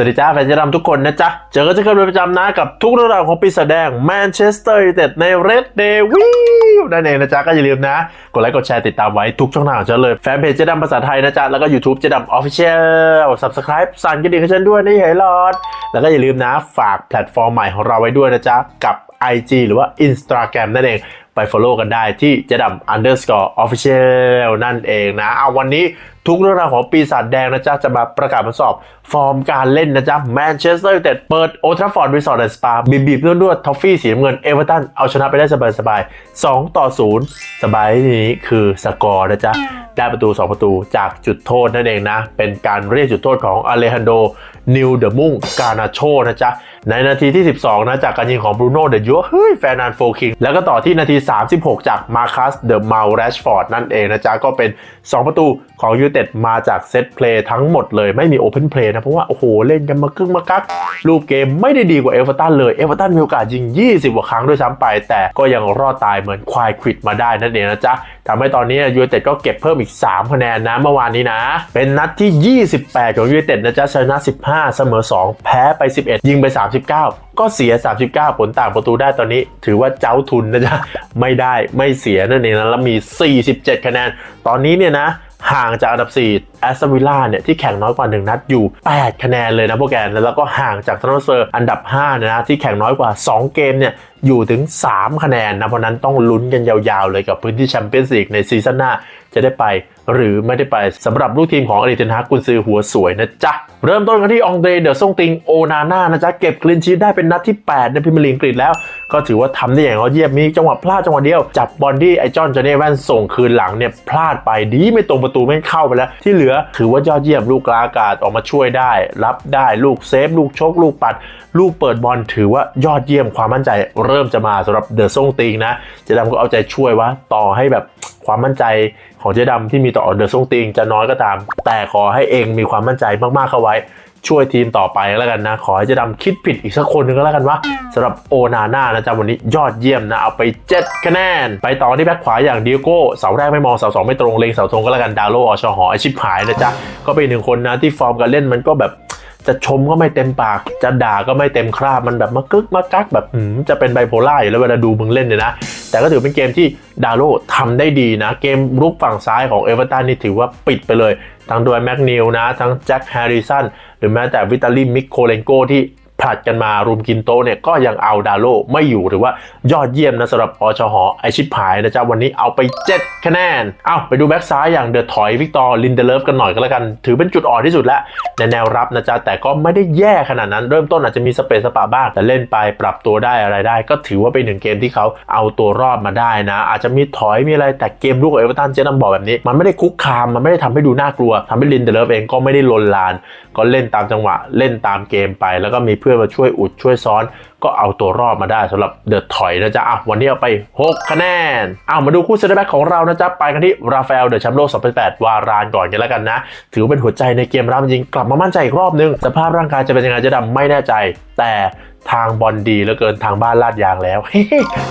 วัสดีจ้าแฟนเจะดำทุกคนนะจ๊ะ เจอกันเช่นเคยเป็นประจำนะกับทุกเรื่องราวของปีศาจแดงแมนเชสเตอร์ยูไนเต็ดในเรดเดวิลนั่นเองนะจ๊ะ ก็อย่าลืมนะ กดไลค์กดแชร์ติดตามไว้ทุกช่องทางของฉันเลย แฟนเพจเจดำภาษาไทยนะจ๊ะ แล้วก็ YouTube เจดำออฟฟิเชียล subscribe สั่นกระดิ่งให้ฉันด้วยนี่เฮ้ยหลอด แล้วก็อย่าลืมนะฝากแพลตฟอร์มใหม่ของเราไว้ด้วยนะจ๊ะกับ IG หรือว่า Instagram นั่นเองไป follow กันได้ที่เจดัม underscore official นั่นเองนะ เอาวันนี้ทุกเรื่องราวของปีศาจแดงนะจ๊ะ จะมาประกาศผลสอบ ฟอร์มการเล่นนะจ๊ะแมนเชสเตอร์ยูไนเต็ดเปิดโอทราฟอร์ดรีสอร์ทแอนด์สปาบีบบีบนวดๆทอฟฟี่สีน้ำเงินเอเวอร์ตันเอาชนะไปได้สบายๆ2ต่อ 0 สบายนี้คือสกอร์นะจ๊ะ ได้ประตู 2 ประตูจากจุดโทษนั่นเองนะ เป็นการเรียกจุดโทษของอเลฮันโดนิวเดมุงกานาโชนะจ๊ะ ในนาทีที่ 12 นะ จากการยิงของบรูโน่เดยัวเฮ้ยแฟนานโฟคิง แล้วก็ต่อที่นาที 36 จากมาคัสเดอะเมาแรชฟอร์ดนั่นเองนะจ๊ะ ก็เป็น 2 ประตูของยูเต็ดมาจากเซตเพลย์ทั้งหมดเลยไม่มีโอเพนเพลย์นะ เพราะว่า โอ้โห เล่นกันมากึ่งมากักรูปเกมไม่ได้ดีกว่าเอเวอร์ตันเลย เอเวอร์ตันมีโอกาสยิง 20 กว่าครั้งด้วยซ้ำไป แต่ก็ยังรอดตายเหมือนควายควิดมาได้นั่นเองนะจ๊ะทำให้ตอนนี้ยูไนเต็ดก็เก็บเพิ่มอีก 3 คะแนนนะเมื่อวานนี้นะ เป็นนัดที่ 28 ของยูไนเต็ดนะจ๊ะชนะ 15 เสมอ 2 แพ้ไป 11 ยิงไป 39ก็เสีย 39 ผลต่างประตูได้ตอนนี้ถือว่าเจ้าทุนนะจ๊ะ ไม่ได้ไม่เสียนั่นเองนะแล้วมี 47 คะแนน ตอนนี้เนี่ยนะ ห่างจากอันดับ4แอสตันวิลล่าเนี่ยที่แข่งน้อยกว่า 1 นัดอยู่ 8 คะแนนเลยนะพวกแกแล้วก็ห่างจากทรอนเซอร์อันดับ5นะที่แข่งน้อยกว่า 2 เกมเนี่ยอยู่ถึง 3 คะแนนนะเพราะนั้นต้องลุ้นกันยาวๆเลยกับพื้นที่แชมเปี้ยนส์ลีกในซีซั่นหน้าจะได้ไป หรือไม่ได้ไปสำหรับลูกทีมของอริเทนฮากุนซือหัวสวยนะจ๊ะ เริ่มต้นกันที่องเดเดอร์ซงติงโอนาน่านะจ๊ะ เก็บคลีนชีได้เป็นนัดที่ 8 ในพรีเมียร์ลีกอังกฤษแล้ว ก็ถือว่าทำได้อย่างยอดเยี่ยมมีจังหวะพลาดจังหวะเดียว จับบอลที่ไอจอนจอเน่แว่นส่งคืนหลังเนี่ยพลาดไปดีไม่ตรงประตูไม่เข้าไปแล้ว ที่เหลือถือว่ายอดเยี่ยมลูกกลางอากาศออกมาช่วยได้ รับได้ลูกเซฟลูกชกลูกปัด ลูกเปิดบอลถือว่ายอดเยี่ยมความมั่นใจเริ่มจะมาสำหรับเดอะซงติงนะเจดำก็เอาใจช่วยว่าต่อให้แบบความมั่นใจของเจดำที่มีต่อเดอะซงติงจะน้อยก็ตาม แต่ขอให้เองมีความมั่นใจมากๆเข้าไว้ช่วยทีมต่อไปแล้วกันนะ ขอให้เจดำคิดผิดอีกสักคนหนึงก็แล้วกันว่าสำหรับโอนาน่านะจ๊ะวันนี้ยอดเยี่ยมนะ เอาไป 7 คะแนน ไปต่อที่แบ็คขวาอย่างดิโก้เสาแรกไม่มองเสาสองไม่ตรงเลงเสาธงก็แล้วกันดาวโลอชหอไอชิบหายนะจ๊ะก็เป็นหนึ่งคนนะที่ฟอร์มการเล่นมันก็แบบจะชมก็ไม่เต็มปาก จะด่าก็ไม่เต็มคราบ มันแบบมากึกมากักแบบจะเป็นไบโพล่าอยู่แล้วเวลาดูมึงเล่นเนี่ยนะ แต่ก็ถือเป็นเกมที่ดาโลทำได้ดีนะ เกมรุกฝั่งซ้ายของเอเวอร์ตันนี่ถือว่าปิดไปเลย ทั้งโดยแม็กนิลนะ ทั้งแจ็คแฮร์ริสันหรือแม้แต่วิตาลีมิโคเลนโกที่ ผลัดกันมารุมกินโตะเนี่ยก็ยังเอาดาโลไม่อยู่หรือว่ายอดเยี่ยมนะสำหรับอชหอไอชิปายนะจ๊ะวันนี้เอาไป 7 คะแนน เอาไปดูแบ็กซ้ายอย่างเดอะถอยวิกตอร์ลินเดเลฟกันหน่อยก็แล้วกัน ถือเป็นจุดอ่อนที่สุดแล้วในแนวรับนะจ๊ะแต่ก็ไม่ได้แย่ขนาดนั้น เริ่มต้นอาจจะมีสเปซสปาบ้างแต่เล่นไปปรับตัวได้อะไรได้ ก็ถือว่าเป็นหนึ่งเกมที่เขาเอาตัวรอดมาได้นะ อาจจะมีถอยมีอะไรแต่เกมลูกเอเวอร์ตันเจนัมบอกแบบนี้ มันไม่ได้คุกคามมันไม่ได้ทำให้ดูน่ากลัวทำให้ลินเดเลฟเองก็ไม่ได้ลนลาน ก็เล่นตามจังหวะเล่นตามเกมไปแล้วก็มีเพื่อื่อนมาช่วยอุดช่วยซ้อน ก็เอาตัวรอดมาได้สำหรับเดอะถอยนะจ๊ะอะวันนี้เอาไป 6 คะแนนเอามาดูคู่เซนเตอร์แบ็กของเรานะจ๊ะไปกันที่ราฟาเอลเดอะแชมป์โลก2008วารานก่อนกันแล้วกันนะ ถือเป็นหัวใจในเกมรับจริงกลับมามั่นใจอีกรอบนึงสภาพร่างกายจะเป็นยังไงจะดำไม่แน่ใจ แต่ทางบอลดีเหลือเกินทางบ้านลาดยางแล้ว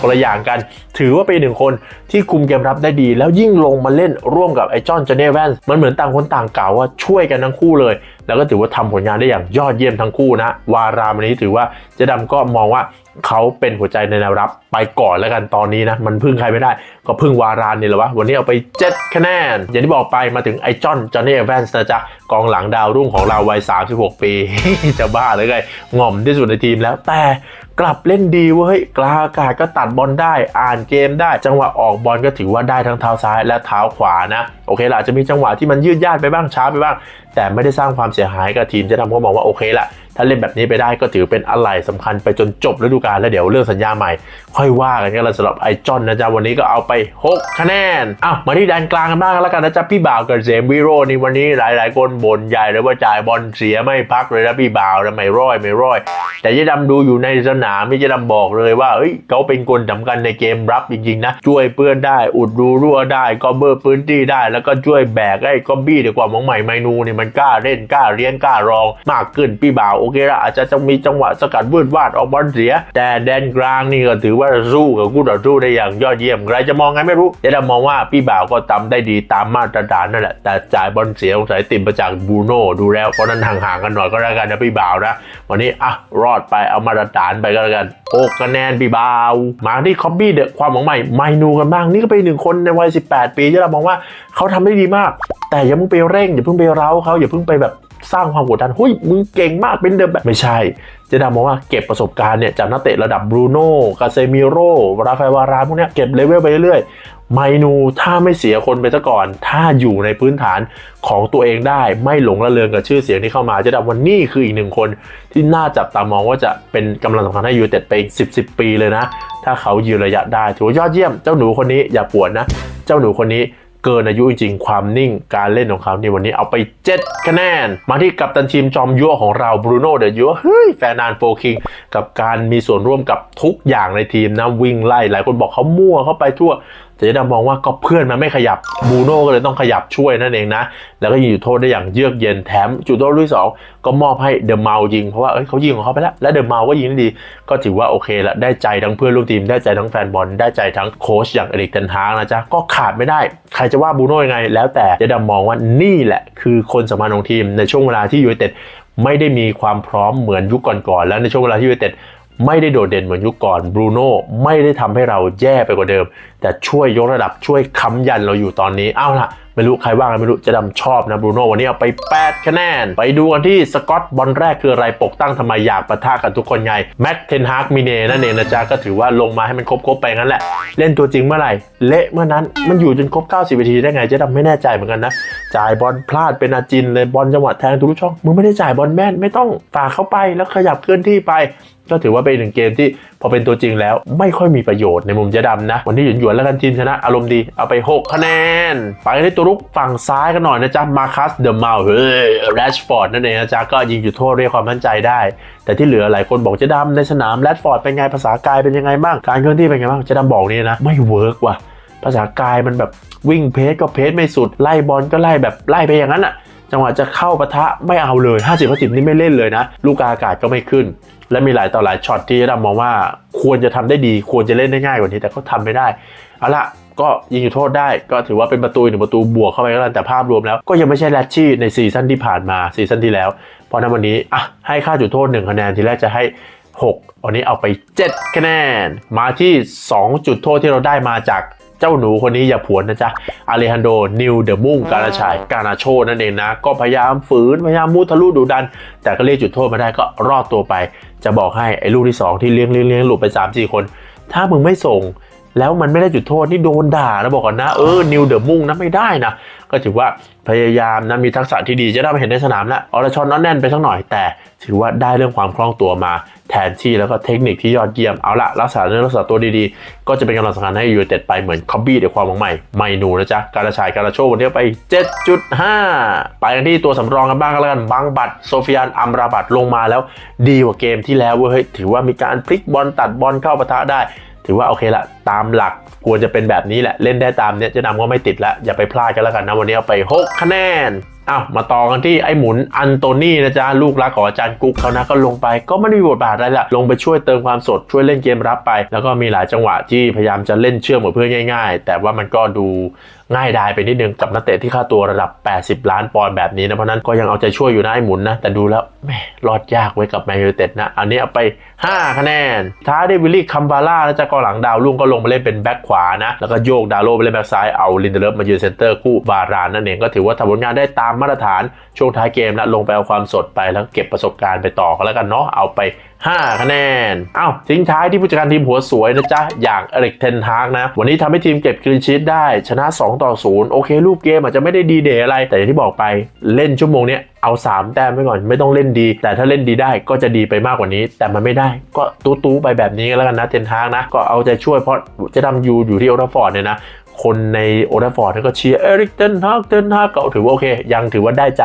คนละอย่างกัน ถือว่าเป็นหนึ่งคนที่คุมเกมรับได้ดี แล้วยิ่งลงมาเล่นร่วมกับไอ้จอนเจเนแวนมันเหมือนต่างคนต่างกล่าวว่าช่วยกันทั้งคู่เลย แล้วก็ถือว่าทำผลงานได้อย่างยอดเยี่ยมทั้งคู่นะ วารามันนี้ถือว่าเจดำก็มองว่าเขาเป็นหัวใจในแนวรับไปก่อนแล้วกันตอนนี้นะ มันพึ่งใครไม่ได้ ก็พึ่งวารานนี่แหละวะ วันนี้เอาไป7คะแนน อย่างที่บอกไปมาถึงไอ้จอนจอนนี่เอแวนส์นะจ๊ะ กองหลังดาวรุ่งของเราวัย 36 ปี จะบ้าเลยไงง่อมที่สุดในทีมแล้วแต่ กลับเล่นดีเว้ยกลางอากาศก็ตัดบอลได้ อ่านเกมได้ จังหวะออกบอลก็ถือว่าได้ทั้งเท้าซ้ายและเท้าขวานะ โอเคละจะมีจังหวะที่มันยืดยาดไปบ้างช้าไปบ้าง แต่ไม่ได้สร้างความเสียหายกับทีมจะทำก็มองว่าโอเคละถ้าเล่นแบบนี้ไปได้ก็ถือเป็นอะไรสำคัญไปจนจบฤดูกาลแล้วเดี๋ยวเรื่องสัญญาใหม่ ค่อยว่ากันกันละสำหรับไอจอนนะจ๊ะวันนี้ก็เอาไป 6 คะแนนอ้าวมาที่แดนกลางกันบ้างแล้วกันนะจ๊ะพี่บ่าวกับเจมวิโรนี่วันนี้หลาย ๆ คนบ่นใหญ่เลยว่าจ่ายบอลเสียไม่พักเลยนะพี่บ่าวนะไม่ร้อยไม่ร้อย แต่เจ๊ดำดูอยู่ในสนามพี่เจ๊ดำบอกเลยว่าเอ้ยเขาเป็นคนสำคัญในเกมรับจริง ๆ นะ ช่วยเพื่อนได้อุดรูรั่วได้ก็เบอร์พื้นที่ได้ แล้วก็ช่วยแบกไอ้กอบบี้ดีกว่าของใหม่ไมนูนี่มันกล้าเล่นกล้าเรียนกล้ารองมากขึ้นพี่บ่าวโอเคละอาจจะต้องมีจังหวะสกัดวืดวาดออกบอลเสีย แต่แดนกลางนี่ก็ถือว่าสู้กับคู่ต่อสู้ได้อย่างยอดเยี่ยมใครจะมองไงไม่รู้แต่เรามองว่าพี่บ่าวก็ทำได้ดีตามมาตรฐานนั่นแหละแต่จ่ายบอลเสียสงสัยติดมาจากบูโน่ดูแล้วเพราะนั้นห่างๆกันหน่อยก็แล้วกันนะพี่บ่าวนะวันนี้อะรอดไปเอามาตรฐานไปก็แล้วกันโอกคะแนนพี่บ่าวมาที่คอบบี้เดอะความหวังใหม่ไมนูกันบ้างนี่ก็เป็นหนึ่งคนในวัย 18 ปีที่เรามองว่าเขาทำได้ดีมาก แต่อย่าเพิ่งไปเร่งอย่าเพิ่งไปเร้าเขาอย่าเพิ่งไปแบบ สร้างความกดดันหุ้ยมึงเก่งมากเป็นเดิมแบบไม่ใช่ เจดามองว่าเก็บประสบการณ์เนี่ยจากนักเตะระดับบรูโน่กาเซมิโร่ราฟาเอลวารานพวกเนี้ยเก็บเลเวลไปเรื่อยๆไมนูถ้าไม่เสียคนไปซะก่อน ถ้าอยู่ในพื้นฐานของตัวเองได้ ไม่หลงระเริงกับชื่อเสียงที่เข้ามาเจะดาวันนี่คืออีกหนึ่งคนที่น่าจับตามองว่าจะเป็นกำลังสำคัญให้ยูเต็ดไปอีก10 10ปีเลยนะ ถ้าเขายืนระยะได้ถือว่ายอดเยี่ยมเจ้าหนูคนนี้อย่าปวดนะ เจ้าหนูคนนี้ เกินอายุจริงๆ ความนิ่งการเล่นของเขาในวันนี้เอาไป 7 คะแนน มาที่กัปตันทีมจอมยั่วของเราบรูโน่เดอะยั่วเฮ้ยแฟนานโฟคิง กับการมีส่วนร่วมกับทุกอย่างในทีมนะวิ่งไล่หลายคนบอกเขามั่วเข้าไปทั่ว แต่จะดามองว่าก็เพื่อนมันไม่ขยับบูโน่ก็เลยต้องขยับช่วยนั่นเองนะ แล้วก็ยิงจุดโทษได้อย่างเยือกเย็นแถมจุดโทษลูกสองก็มอบให้เดอะเมายิงเพราะว่าเอ้ยเขายิงของเขาไปแล้วและเดอะเมาก็ยิงได้ดี ก็ถือว่าโอเคละได้ใจทั้งเพื่อนร่วมทีมได้ใจทั้งแฟนบอลได้ใจทั้งโค้ชอย่างเอริกเทนฮากนะจ๊ะก็ขาดไม่ได้ ใครจะว่าบูโน่ยังไง แล้วแต่จะดามองว่านี่แหละ คือคนสำคัญของทีมในช่วงเวลาที่ยูไนเต็ดไม่ได้มีความพร้อมเหมือนยุคก่อนๆแล้วในช่วงเวลาที่ยูไนเต็ดไม่ได้โดดเด่นเหมือนยุคก่อนบรูโน่ไม่ได้ทำให้เราแย่ไปกว่าเดิม แต่ช่วยยกระดับช่วยค้ำยันเราอยู่ตอนนี้ เอาล่ะ ไม่รู้ใครว่ากันไม่รู้จะดำชอบนะบรูโน่วันนี้เอาไป 8 คะแนน ไปดูกันที่สกอตบอลแรกคืออะไรปกตั้งทำไมอยากประทะกันทุกคนไงแม็กเทนฮาร์กมิเน่นั่นเองนะจ๊ะ ก็ถือว่าลงมาให้มันครบๆไปงั้นแหละ เล่นตัวจริงเมื่อไหร่ เละเมื่อนั้นมันอยู่จนครบ 90นาทีได้ไงเจะดำไม่แน่ใจเหมือนกันนะจ่ายบอลพลาดเป็นอาจินเลยบอลจังหวะแทงทุกช่องมึงไม่ได้จ่ายบอลแม่นไม่ต้องฝากเข้าไปแล้วขยับเคลื่อนที่ไป ก็ถือว่าเป็นหนึ่งเกมที่พอเป็นตัวจริงแล้วไม่ค่อยมีประโยชน์ในมุมเจะดำนะ วันนี้หยวนหยวนแล้วกันทีมชนะอารมณ์ดีเอาไป 6 คะแนน ไปที่ตัวรุกฝั่งซ้ายกันหน่อยนะจ๊ะ มาคัสเดอะมาเฮ้ยแรชฟอร์ดนั่นเองนะจ๊ะ ก็ยิงจุดโทษเรียกความมั่นใจได้ แต่ที่เหลือหลายคนบอกเจะดำในสนามแรดฟอร์ดเป็นไงภาษากายเป็นยังไงบ้างการเคลื่อนที่เป็นไงบ้างเจะดำบอกนี่นะไม่เวิร์กว่ะภาษากายมันแบบวิ่งเพจก็เพจไม่สุดไล่บอลก็ไล่แบบไล่ไปอย่างนั้นอะ จังหวะจะเข้าปะทะไม่เอาเลย 50 50 นี่ไม่เล่นเลยนะ ลูกอากาศก็ไม่ขึ้น และมีหลายต่อหลายช็อตที่เรามองว่าควรจะทำได้ดี ควรจะเล่นได้ง่ายกว่านี้แต่เขาทำไม่ได้เอาละก็ยิงจุดโทษได้ก็ถือว่าเป็นประตูหนึ่งประตูบวกเข้าไปก็แล้วแต่ภาพรวมแล้ว ก็ยังไม่ใช่แรชชี่ในซีซั่นที่ผ่านมาซีซั่นที่แล้ว เพราะฉะนั้นวันนี้อะให้ค่าจุดโทษ1คะแนนทีแรกจะให้ 6 วันนี้เอาไป 7 คะแนน มาที่ 2 จุดโทษที่เราได้มาจาก เจ้าหนูคนนี้อย่าผวนนะจ๊ะอาเลฮันโดนิวเดอะมุ่งการาชายกานาโชนั่นเองนะ ก็พยายามฝืน พยายามมุทะลุดุดัน แต่ก็เรียกจุดโทษมาได้ก็รอดตัวไป จะบอกให้ไอ้ลูกที่ 2 ที่เลี้ยงเลี้ยงเลี้ยงหลุดไป3 4 คน ถ้ามึงไม่ส่ง แล้วมันไม่ได้จุดโทษนี่โดนด่านะบอกก่อนนะเออนิวเดอะมุ่งนะไม่ได้นะก็ถือว่าพยายามนะมีทักษะที่ดีจะได้มาเห็นในสนามแล้วอรชรน้อนแน่นไปสักหน่อยแต่ ถือว่าได้เรื่องความคล่องตัวมาแทนที่แล้วก็เทคนิคที่ยอดเยี่ยมเอาละรักษาเนื้อรักษาตัวดีๆ ก็จะเป็นกำลังสำคัญให้ยูเต็ดไปเหมือนคอบบี้เดี๋ยวความหวังใหม่ไมนูนะจ๊ะการชายการโชควันนี้ไป 7.5 ไปกันที่ตัวสำรองกันบ้างก็แล้วกันบังบัตโซฟิยานอัมราบัตลงมาแล้ว ดีกว่าเกมที่แล้วเว้ยเฮ้ยถือว่ามีการพลิกบอลตัดบอลเข้าปะทะได้ ถือว่าโอเคละตามหลักควรจะเป็นแบบนี้แหละ เล่นได้ตามเนี้ยจะนำก็ไม่ติดละอย่าไปพลาดกันแล้วกันนะ วันนี้เอาไป 6 คะแนนอ้าวมาต่อกันที่ไอ้หมุนอันโตนี่นะจ๊ะ ลูกรักของอาจารย์กุ๊กเขานะก็ลงไปก็ไม่ได้มีบทบาทอะไรละลงไปช่วยเติมความสดช่วยเล่นเกมรับไป แล้วก็มีหลายจังหวะที่พยายามจะเล่นเชื่อมกับเพื่อนง่าย ๆ แต่ว่ามันก็ดูง่ายดายไปนิดนึงกับนักเตะที่ค่าตัวระดับ 80 ล้านปอนด์แบบนี้นะเพราะนั้นก็ยังเอาใจช่วยอยู่นะไอ้หมุนนะ แต่ดูแล้วแหมรอดยากไว้กับแมนยูเต็ดนะ อันนี้เอาไป 5 คะแนน ท้ายด้วิลลี่คัมบาร่าแล้วจะกองหลังดาวรุ่งก็ลงมาเล่นเป็นแบ็คขวานะ แล้วก็โยกดาวโลไปเล่นแบ็คซ้ายเอาลินเดเลฟมายืนเซนเตอร์คู่บารานนั่นเองก็ถือว่าทำผลงานได้ตามมาตรฐานช่วงท้ายเกมแล้วลงไปเอาความสดไปแล้วเก็บประสบการณ์ไปต่อกันแล้วกันเนาะเอาไป 5 คะแนนอ้าวทิ้งท้ายที่ผู้จัดการทีมหัวสวยนะจ๊ะ อย่างเอริกเทนฮากนะ วันนี้ทำให้ทีมเก็บคลีนชีตได้ ชนะ 2 ต่อ 0 โอเค รูปเกมอาจจะไม่ได้ดีเดย์อะไร แต่อย่างที่บอกไปเล่นชั่วโมงเนี้ยเอา 3 แต้มไว้ก่อนไม่ต้องเล่นดี แต่ถ้าเล่นดีได้ก็จะดีไปมากกว่านี้ แต่มันไม่ได้ก็ตู้ๆไปแบบนี้แล้วกันนะเทนฮากนะก็เอาใจช่วยเพราะจะดำยูอยู่ที่โอลาฟอร์ดเนี่ยนะ คนในโอลาฟอร์ดก็เชียร์เอริกเทนฮากเทนฮากก็ถือว่าโอเค ยังถือว่าได้ใจ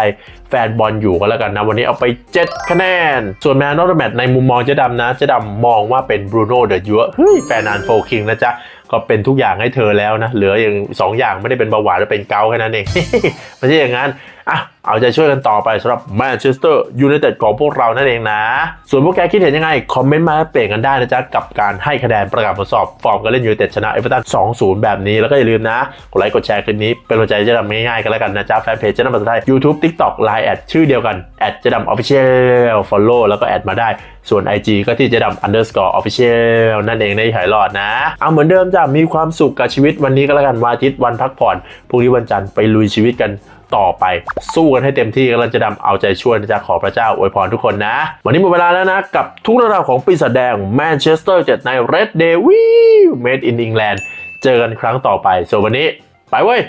แฟนบอลอยู่ก็แล้วกันนะ วันนี้เอาไป 7 คะแนน ส่วนแมนนอตแมทในมุมมองเจ๊ดำนะเจ๊ดำมองว่าเป็นบรูโน่เดอะยูเฮ้ยแฟนอันโฟคิงนะจ๊ะก็เป็นทุกอย่างให้เธอแล้วนะ เหลืออย่างสองอย่างไม่ได้เป็นเบาหวานและเป็นเกาแค่นั้นเองไม่ใช่อย่างนั้น อะเอาใจช่วยกันต่อไปสำหรับแมนเชสเตอร์ยูไนเต็ดของพวกเรานั่นเองนะ ส่วนพวกแกคิดเห็นยังไง คอมเมนต์มาเปลี่ยนกันได้นะจ๊ะ กับการให้คะแนนประกาศผลสอบ ฟอร์มการเล่นยูไนเต็ดชนะเอเวอร์ตัน 2-0 แบบนี้ แล้วก็อย่าลืมนะ กดไลค์กดแชร์คลิปนี้ เป็นกำลังใจเจะดำง่ายๆกันแล้วกันนะจ๊ะ แฟนเพจเจะดำภาษาไทย YouTube TikTok Line แอดชื่อเดียวกันแอดเจะดำออฟฟิเชียล follow แล้วก็แอดมาได้ ส่วน IG ก็ที่เจะดำ underscore official นั่นเองในหายหลอดนะ เอาเหมือนเดิมจ้ะมีความสุขกับชีวิตวันนี้ก็แล้วกันวันอาทิตย์วันพักผ่อนพรุ่งนี้วันจันทร์ไปลุยชีวิตกัน ต่อไป สู้กันให้เต็มที่กันแล้วจะดำเอาใจช่วยนะจ๊ะขอพระเจ้าอวยพรทุกคนนะ วันนี้หมดเวลาแล้วนะ กับทุกเรื่องราวของปีศาจแดงแมนเชสเตอร์เจ็ดในเรดเดวิลเมดอินอิงแลนด์เจอกันครั้งต่อไปส่วนวันนี้ ไปเว้ย